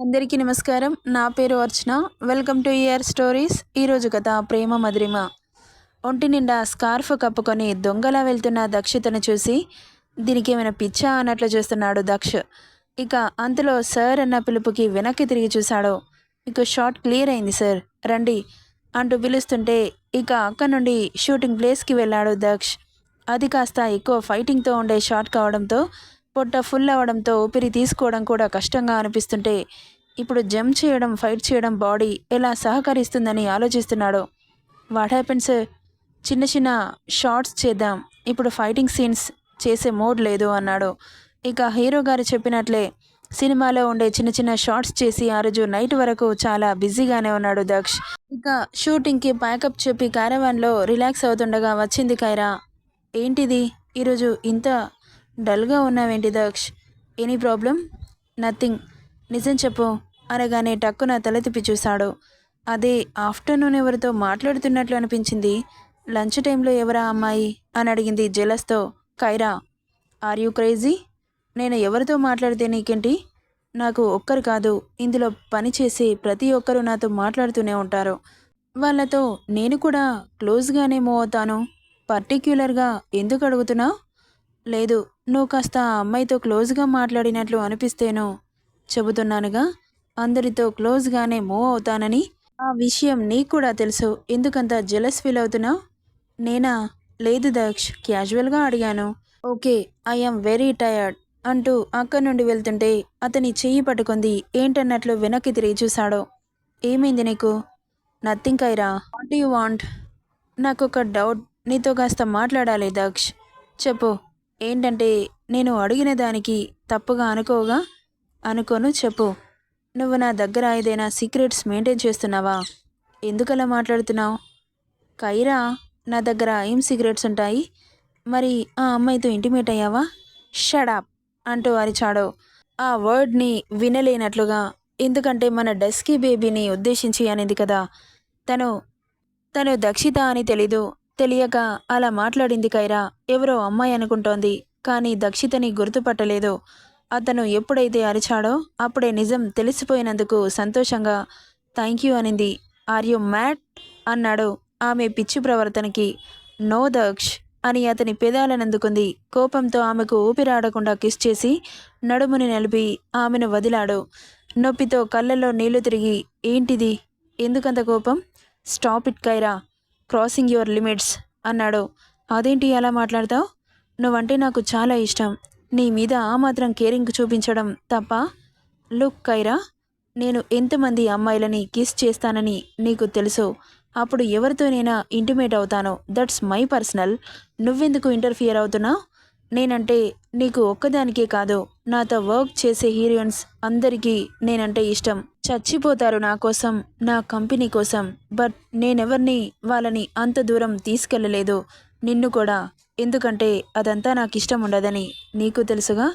అందరికీ నమస్కారం. నా పేరు Archana. Welcome to ear stories. ఈరోజు కథ ప్రేమ మధురిమ. ఒంటి నిండా స్కార్ఫ్ కప్పుకొని దొంగలా వెళ్తున్న దక్షితను చూసి దీనికి ఏమైనా పిచ్చా? అన్నట్లు చూస్తున్నాడు దక్ష్. ఇక అంతలో సార్ అన్న పిలుపుకి వెనక్కి తిరిగి చూశాడు. ఇక షాట్ క్లియర్ అయింది సార్. రండి. అంటూ పిలుస్తుంటే ఇక అక్క నుండి షూటింగ్ ప్లేస్కి వెళ్ళాడు దక్ష్. అది కాస్త ఎక్కువ ఫైటింగ్తో ఉండే షాట్ కావడంతో పొట్ట ఫుల్ అవ్వడంతో ఊపిరి తీసుకోవడం కూడా కష్టంగా అనిపిస్తుంటే ఇప్పుడు జంప్ చేయడం ఫైట్ చేయడం బాడీ ఎలా సహకరిస్తుందని ఆలోచిస్తున్నాడు. వాట్ హ్యాపెన్స్ చిన్న చిన్న షార్ట్స్ చేద్దాం. ఇప్పుడు ఫైటింగ్ సీన్స్ చేసే మోడ్ లేదు అన్నాడు. ఇక హీరో గారు చెప్పినట్లే సినిమాలో ఉండే చిన్న చిన్న షార్ట్స్ చేసి ఆ రోజు నైట్ వరకు చాలా బిజీగానే ఉన్నాడు దక్ష్. ఇక షూటింగ్కి ప్యాకప్ చెప్పి క్యారవాన్లో రిలాక్స్ అవుతుండగా వచ్చింది కైరా. ఏంటిది? ఈరోజు ఇంత డల్గా ఉన్నావేంటి దక్ష్? Any problem nothing. నిజం చెప్పు. అనగానే టక్కున తల తిప్పి చూశాడు. అదే ఆఫ్టర్నూన్ ఎవరితో మాట్లాడుతున్నట్లు అనిపించింది. లంచ్ టైంలో ఎవరా అమ్మాయి? అని అడిగింది జెలస్తో. కైరా. Are you crazy? నేను ఎవరితో మాట్లాడితే నీకేంటి? నాకు ఒక్కరు కాదు. ఇందులో పనిచేసే ప్రతి ఒక్కరూ నాతో మాట్లాడుతూనే ఉంటారు. వాళ్ళతో నేను కూడా క్లోజ్గానే మూవ్ అవుతాను. పర్టిక్యులర్గా ఎందుకు అడుగుతున్నావు లేదు నువ్వు కాస్త ఆ అమ్మాయితో క్లోజ్గా మాట్లాడినట్లు అనిపిస్తేనో చెబుతున్నానుగా. అందరితో క్లోజ్గానే మూవ్ అవుతానని ఆ విషయం నీకు కూడా తెలుసు. ఎందుకంత జెలస్ ఫీల్ అవుతున్నావు? నేనా? లేదు దక్ష్ క్యాజువల్గా అడిగాను. Okay I am very tired అంటూ అక్కడి నుండి వెళ్తుంటే అతని చెయ్యి పట్టుకుంది. ఏంటన్నట్లు వెనక్కి తిరిగి చూశాడు. ఏమైంది నీకు? Nothing Kaira. What you want? నాకు ఒక డౌట్. నీతో కాస్త మాట్లాడాలి దక్ష్. చెప్పు. ఏంటంటే నేను అడిగిన దానికి తప్పుగా అనుకోగా అనుకోను చెప్పు. నువ్వు నా దగ్గర ఏదైనా సీక్రెట్స్ మెయింటైన్ చేస్తున్నావా? ఎందుకలా మాట్లాడుతున్నావు? కైరా నా దగ్గర ఏం సీక్రెట్స్ ఉంటాయి? మరి ఆ అమ్మాయితో ఇంటిమేట్ అయ్యావా? షడాప్ అంటూ అరిచాడో. ఆ వర్డ్ని వినలేనట్లుగా ఎందుకంటే మన డస్కీ బేబీని ఉద్దేశించి అనేది కదా. తను తను దక్షిత అని తెలీదు. తెలియక అలా మాట్లాడింది కైరా. ఎవరో అమ్మాయి అనుకుంటోంది కానీ దక్షితని గుర్తుపట్టలేదు. అతను ఎప్పుడైతే అరిచాడో అప్పుడే నిజం తెలిసిపోయినందుకు సంతోషంగా థ్యాంక్ యూ అనింది. ఆర్ యు మ్యాట్ అన్నాడు. ఆమె పిచ్చి ప్రవర్తనకి నో దక్ష్ అని అతని పెదాలనందుకుంది. కోపంతో ఆమెకు ఊపిరాడకుండా కిస్ చేసి నడుముని నిలిపి ఆమెను వదిలాడు. నొప్పితో కళ్ళల్లో నీళ్ళు తిరిగి ఏంటిది? ఎందుకంత కోపం? Stop it Kaira. Crossing your limits అన్నాడు. అదేంటి అలా మాట్లాడతావు? నువ్వంటే నాకు చాలా ఇష్టం. నీ మీద ఆ మాత్రం కేరింగ్ చూపించడం తప్ప. లుక్ కైరా నేను ఎంతమంది అమ్మాయిలని కిస్ చేస్తానని నీకు తెలుసు. అప్పుడు ఎవరితోనైనా ఇంటిమేట్ అవుతాను. దట్స్ మై పర్సనల్ నువ్వెందుకు ఇంటర్ఫియర్ అవుతున్నావు? నేనంటే నీకు ఒక్కదానికే కాదు. నాతో వర్క్ చేసే హీరోయిన్స్ అందరికీ నేనంటే ఇష్టం. చచ్చిపోతారు నా కోసం నా కంపెనీ కోసం. బట్ నేనెవరిని వాళ్ళని అంత దూరం తీసుకెళ్ళలేదు. నిన్ను కూడా. ఎందుకంటే అదంతా నాకు ఇష్టం ఉండదని నీకు తెలుసుగా?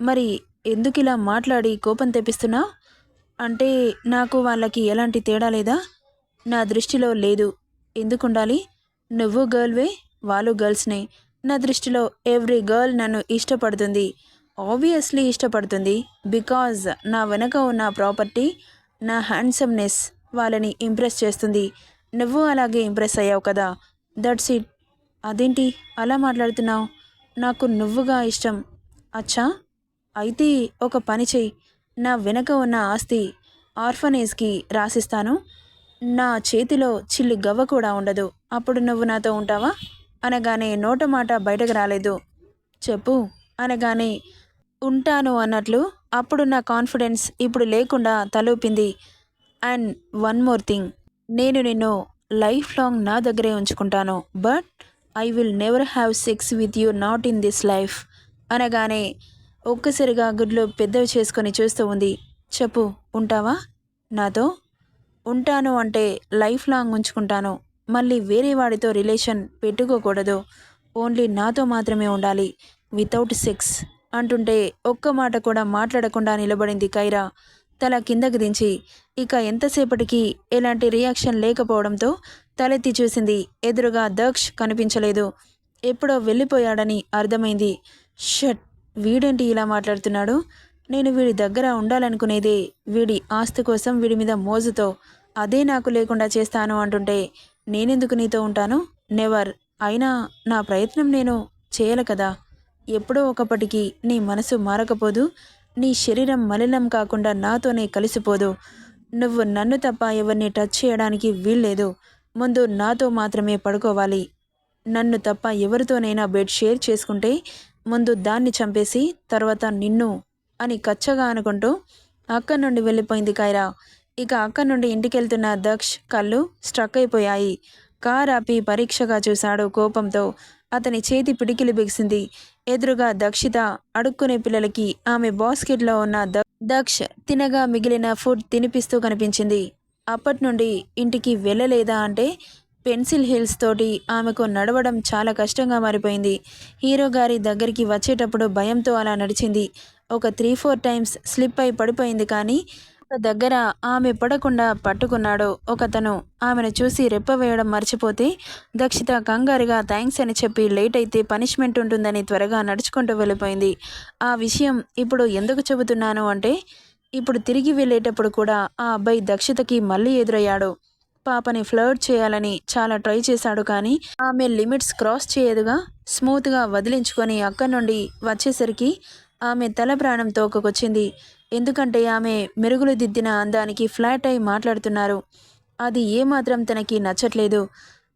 మరి ఎందుకు ఇలా మాట్లాడి కోపం తెప్పిస్తున్నావు అంటే నాకు వాళ్ళకి ఎలాంటి తేడా లేదా? నా దృష్టిలో లేదు. ఎందుకుండాలి? నువ్వు గర్ల్వే వాళ్ళు గర్ల్స్నే. నా దృష్టిలో ఎవ్రీ గర్ల్ నన్ను ఇష్టపడుతుంది. ఆబ్వియస్లీ ఇష్టపడుతుంది బికాజ్ నా వెనక ఉన్న ప్రాపర్టీ నా హ్యాండ్సమ్నెస్ వాళ్ళని ఇంప్రెస్ చేస్తుంది. నువ్వు అలాగే ఇంప్రెస్ అయ్యావు కదా. దట్స్ ఇట్ అదేంటి? అలా మాట్లాడుతున్నావు? నాకు నువ్వుగా ఇష్టం. అచ్చా? అయితే ఒక పని చెయ్యి. నా వెనక ఉన్న ఆస్తి ఆర్ఫనేజ్కి రాసిస్తాను. నా చేతిలో చిల్లి గవ్వ కూడా ఉండదు. అప్పుడు నువ్వు నాతో ఉంటావా? అనగానే నోట మాట బయటకు రాలేదు. చెప్పు. అనగానే ఉంటాను అన్నట్లు అప్పుడు నా కాన్ఫిడెన్స్ ఇప్పుడు లేకుండా తలూపింది. And one more thing. నేను నిన్ను లైఫ్ లాంగ్ నా దగ్గరే ఉంచుకుంటాను. But I will never have sex with you not in this life అనగానే ఒక్కసారిగా గుడ్లు పెద్దవి చేసుకొని చూస్తూ ఉంది. చెప్పు ఉంటావా? నాతో? ఉంటాను అంటే లైఫ్ లాంగ్ ఉంచుకుంటాను. మళ్ళీ వేరే వాడితో రిలేషన్ పెట్టుకోకూడదు. ఓన్లీ నాతో మాత్రమే ఉండాలి. Without sex. అంటుంటే ఒక్క మాట కూడా మాట్లాడకుండా నిలబడింది కైరా. తల కిందకి దించి ఇక ఎంతసేపటికి ఎలాంటి రియాక్షన్ లేకపోవడంతో తలెత్తి చూసింది ఎదురుగా దక్ష్ కనిపించలేదు. ఎప్పుడో వెళ్ళిపోయాడని అర్థమైంది. షట్ వీడేంటి ఇలా మాట్లాడుతున్నాడు? నేను వీడి దగ్గర ఉండాలనుకునేదే వీడి ఆస్తి కోసం వీడి మీద మోజుతో. అదే నాకు లేకుండా చేస్తాను అంటుంటే నేనెందుకు నీతో ఉంటాను? నెవర్ అయినా నా ప్రయత్నం నేను చేయాలి కదా. ఎప్పుడో ఒకప్పటికి నీ మనసు మారకపోదు నీ శరీరం మలినం కాకుండా నాతోనే కలిసిపోదు. నువ్వు నన్ను తప్ప ఎవరిని టచ్ చేయడానికి వీల్లేదు. ముందు నాతో మాత్రమే పడుకోవాలి. నన్ను తప్ప ఎవరితోనైనా బెడ్ షేర్ చేసుకుంటే ముందు దాన్ని చంపేసి తర్వాత నిన్ను అని కచ్చగా అనుకుంటూ అక్కడి నుండి వెళ్ళిపోయింది కైరా. ఇక అక్కడి నుండి ఇంటికెళ్తున్న దక్ష్ కళ్ళు స్ట్రక్ అయిపోయాయి. కార్ ఆపి పరీక్షగా చూశాడు కోపంతో. అతని చేతి పిడికిలి బిగిసింది. ఎదురుగా దక్షిత అడుక్కునే పిల్లలకి ఆమె బాస్కెట్లో ఉన్న దక్ష తినగా మిగిలిన ఫుడ్ తినిపిస్తూ కనిపించింది. అప్పటి నుండి ఇంటికి వెళ్ళలేదా అంటే పెన్సిల్ హిల్స్ తోటి ఆమెకు నడవడం చాలా కష్టంగా మారిపోయింది. హీరో గారి దగ్గరికి వచ్చేటప్పుడు భయంతో అలా నడిచింది. ఒక త్రీ ఫోర్ టైమ్స్ స్లిప్ అయి పడిపోయింది కానీ దగ్గర ఆమె పడకుండా పట్టుకున్నాడు. ఒకతను ఆమెను చూసి రెప్ప వేయడం మర్చిపోతే దక్షిత కంగారుగా థ్యాంక్స్ అని చెప్పి లేట్ అయితే పనిష్మెంట్ ఉంటుందని త్వరగా నడుచుకుంటూ వెళ్ళిపోయింది. ఆ విషయం ఇప్పుడు ఎందుకు చెబుతున్నాను అంటే ఇప్పుడు తిరిగి వెళ్ళేటప్పుడు కూడా ఆ అబ్బాయి దక్షితకి మళ్ళీ ఎదురయ్యాడు. పాపని ఫ్లర్ట్ చేయాలని చాలా ట్రై చేశాడు కానీ ఆమె లిమిట్స్ క్రాస్ చేయదుగా స్మూత్గా వదిలించుకొని అక్కడి నుండి వచ్చేసరికి ఆమె తల ప్రాణం తోకకొచ్చింది. ఎందుకంటే ఆమె మెరుగులు దిద్దిన అందానికి ఫ్లాట్ అయి మాట్లాడుతున్నారు. అది ఏమాత్రం తనకి నచ్చట్లేదు.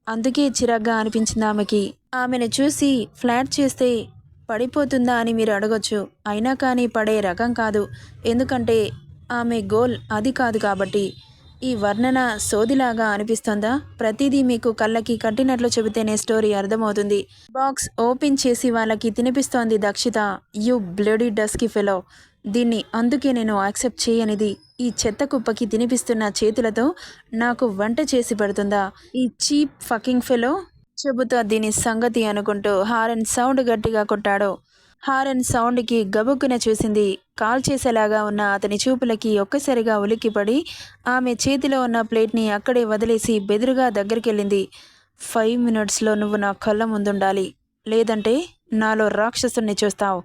అందుకే చిరాగ్గా అనిపించింది ఆమెకి. ఆమెను చూసి ఫ్లాట్ చేస్తే పడిపోతుందా అని మీరు అడగొచ్చు. అయినా కానీ పడే రకం కాదు. ఎందుకంటే ఆమె గోల్ అది కాదు కాబట్టి. ఈ వర్ణన సోదిలాగా అనిపిస్తుందా? ప్రతిదీ మీకు కళ్ళకి కట్టినట్లు చెబితేనే స్టోరీ అర్థమవుతుంది. బాక్స్ ఓపెన్ చేసి వాళ్ళకి తినిపిస్తోంది Dakshita. You bloody dusky fellow. దీన్ని అందుకే నేను యాక్సెప్ట్ చేయనిది. ఈ చెత్త కుప్పకి తినిపిస్తున్న చేతులతో నాకు వంట చేసి పెడుతుందా? ఈ చీప్ ఫకింగ్ ఫెలో? చెబుతా దీని సంగతి అనుకుంటూ హారన్ సౌండ్ గట్టిగా కొట్టాడు. హారన్ సౌండ్కి గబుక్కున చూసింది. కాల్ చేసేలాగా ఉన్న అతని చూపులకి ఒక్కసారిగా ఉలిక్కిపడి ఆమె చేతిలో ఉన్న ప్లేట్ని అక్కడే వదిలేసి బెదురుగా దగ్గరికెళ్ళింది. ఫైవ్ మినిట్స్లో నువ్వు నా కళ్ళ ముందుండాలి. లేదంటే నాలో రాక్షసుని చూస్తావు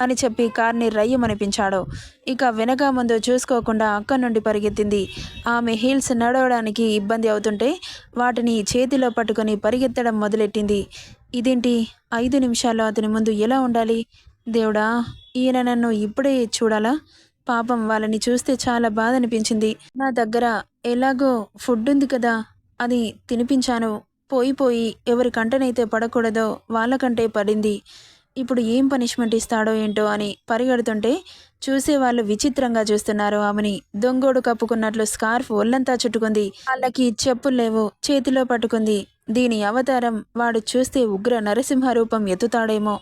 అని చెప్పి కార్ని రయ్యమనిపించాడు. ఇక వెనక ముందు చూసుకోకుండా అక్కడి నుండి పరిగెత్తింది. ఆమె హీల్స్ నడవడానికి ఇబ్బంది అవుతుంటే వాటిని చేతిలో పట్టుకొని పరిగెత్తడం మొదలెట్టింది. ఇదేంటి? ఐదు నిమిషాల్లో అతని ముందు ఎలా ఉండాలి? దేవుడా ఈయన నన్ను ఇప్పుడే చూడాలా? పాపం వాళ్ళని చూస్తే చాలా బాధ అనిపించింది నా దగ్గర ఎలాగో ఫుడ్ ఉంది కదా అది తినిపించాను. పోయి పోయి ఎవరి కంటనైతే పడకూడదో వాళ్ళకంటే పడింది. ఇప్పుడు ఏం పనిష్మెంట్ ఇస్తాడో ఏంటో అని పరిగెడుతుంటే చూసేవాళ్ళు విచిత్రంగా చూస్తున్నారు ఆమెని. దొంగోడు కప్పుకున్నట్లు స్కార్ఫ్ ఒళ్ళంతా చుట్టుకుంది. వాళ్ళకి చెప్పులు లేవు చేతిలో పట్టుకుంది. దీని అవతారం వాడు చూస్తే ఉగ్ర నరసింహ రూపం ఎత్తుతాడేమో.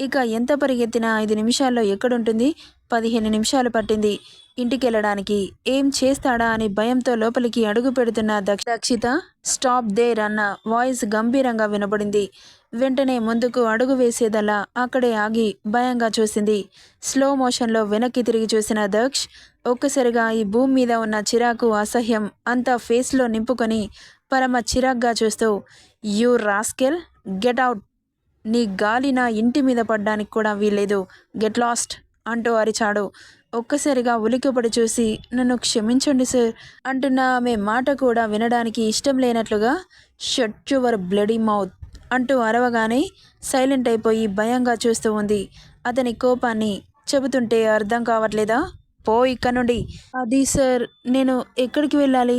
ఇక ఎంత పరిగెత్తినా ఐదు నిమిషాల్లో ఎక్కడుంటుంది? పదిహేను నిమిషాలు పట్టింది. ఇంటికెళ్ళడానికి ఏం చేస్తాడా అని భయంతో లోపలికి అడుగు పెడుతున్న దక్ష- దక్షిత స్టాప్ దేర్ అన్న వాయిస్ గంభీరంగా వినబడింది. వెంటనే ముందుకు అడుగు వేసేదలా అక్కడే ఆగి భయంగా చూసింది. స్లో మోషన్లో వెనక్కి తిరిగి చూసిన దక్ష్ ఒక్కసారిగా ఈ భూమి మీద ఉన్న చిరాకు అసహ్యం అంతా ఫేస్లో నింపుకొని పరమ చిరాగ్గా చూస్తూ యూ రాస్కెల్ గెట్ అవుట్ నీ గాలి నా ఇంటి మీద పడ్డానికి కూడా వీల్లేదు. గెట్ లాస్ట్ అంటూ అరిచాడు. ఒక్కసారిగా ఉలికిపడి చూసి నన్ను క్షమించండి సార్ అంటున్న ఆమె మాట కూడా వినడానికి ఇష్టం లేనట్లుగా షట్ యువర్ బ్లడీ మౌత్ అంటూ అరవగానే సైలెంట్ అయిపోయి భయంగా చూస్తూ ఉంది. అతని కోపాన్ని చెబుతుంటే అర్థం కావట్లేదా? పో ఇక్కడ నుండి అది సార్ నేను ఎక్కడికి వెళ్ళాలి?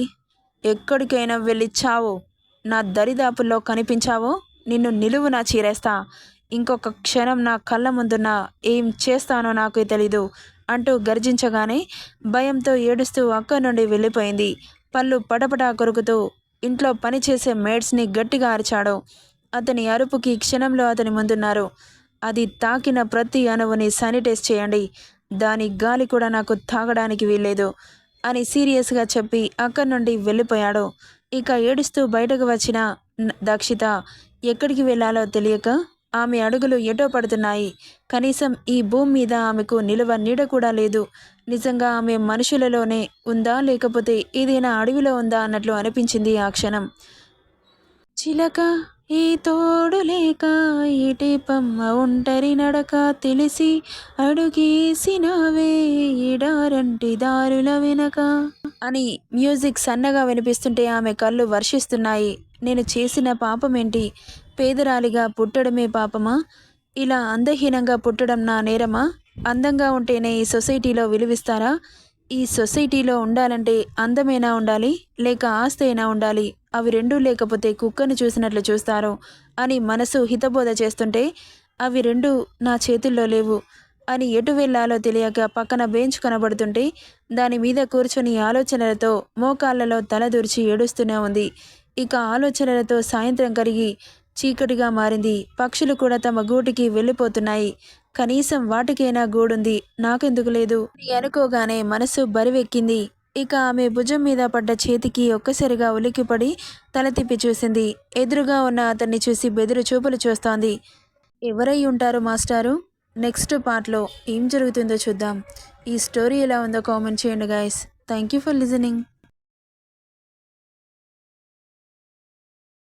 ఎక్కడికైనా వెళ్ళి చావు. నా దరిదాపుల్లో కనిపించావో. నిన్ను నిలువునా చీరేస్తా. ఇంకొక క్షణం నా కళ్ళ ముందున్న ఏం చేస్తానో నాకు తెలీదు అంటూ గర్జించగానే భయంతో ఏడుస్తూ అక్కడి నుండి వెళ్ళిపోయింది. పళ్ళు పటపటా కొరుకుతూ ఇంట్లో పనిచేసే మేడ్స్ని గట్టిగా అరిచాడు. అతని అరుపుకి క్షణంలో అతని ముందున్నారు. అది తాకిన ప్రతి అణువుని శానిటైజ్ చేయండి. దాని గాలి కూడా నాకు తాగడానికి వీల్లేదు. అని సీరియస్గా చెప్పి అక్కడి నుండి వెళ్ళిపోయాడు. ఇక ఏడుస్తూ బయటకు వచ్చిన దక్షిత ఎక్కడికి వెళ్ళాలో తెలియక ఆమె అడుగులు ఎటో పడుతున్నాయి. కనీసం ఈ భూమి మీద ఆమెకు నిలువ నీడ కూడా లేదు. నిజంగా ఆమె మనుషులలోనే ఉందా లేకపోతే ఏదైనా అడవిలో ఉందా అన్నట్లు అనిపించింది ఆ క్షణం. చిలక ఈ తోడు లేక ఈటి పమ్మ ఒంటరి నడక తెలిసి అడుగేసినవే ఇడారంటి దారుల వెనక అని మ్యూజిక్ సన్నగా వినిపిస్తుంటే ఆమె కళ్ళు వర్షిస్తున్నాయి. నేను చేసిన పాపమేంటి? పేదరాలిగా పుట్టడమే పాపమా? ఇలా అందహీనంగా పుట్టడం నా నేరమా? అందంగా ఉంటేనే ఈ సొసైటీలో విలువిస్తారా? ఈ సొసైటీలో ఉండాలంటే అందమైనా ఉండాలి? లేక ఆస్తి అయినా ఉండాలి? అవి రెండూ లేకపోతే కుక్కను చూసినట్లు చూస్తారు అని మనసు హితబోధ చేస్తుంటే అవి రెండు నా చేతుల్లో లేవు అని ఎటు వెళ్ళాలో తెలియక పక్కన బెంచ్ కనబడుతుంటే దాని మీద కూర్చొని ఆలోచనలతో మోకాళ్ళలో తలదూర్చి ఏడుస్తూనే ఉంది. ఇక ఆలోచనలతో సాయంత్రం కరిగి చీకటిగా మారింది. పక్షులు కూడా తమ గూటికి వెళ్ళిపోతున్నాయి. కనీసం వాటికైనా గూడుంది. నాకెందుకు లేదు? అనుకోగానే మనసు బరివెక్కింది. ఇక ఆమె భుజం మీద పడ్డ చేతికి ఒక్కసారిగా ఉలిక్కిపడి తల తిప్పి చూసింది. ఎదురుగా ఉన్న అతన్ని చూసి బెదురు చూపులు చూస్తోంది. ఎవరై ఉంటారు మాస్టారు? నెక్స్ట్ పార్ట్లో ఏం జరుగుతుందో చూద్దాం. ఈ స్టోరీ ఎలా ఉందో కామెంట్ చేయండి guys thank you for listening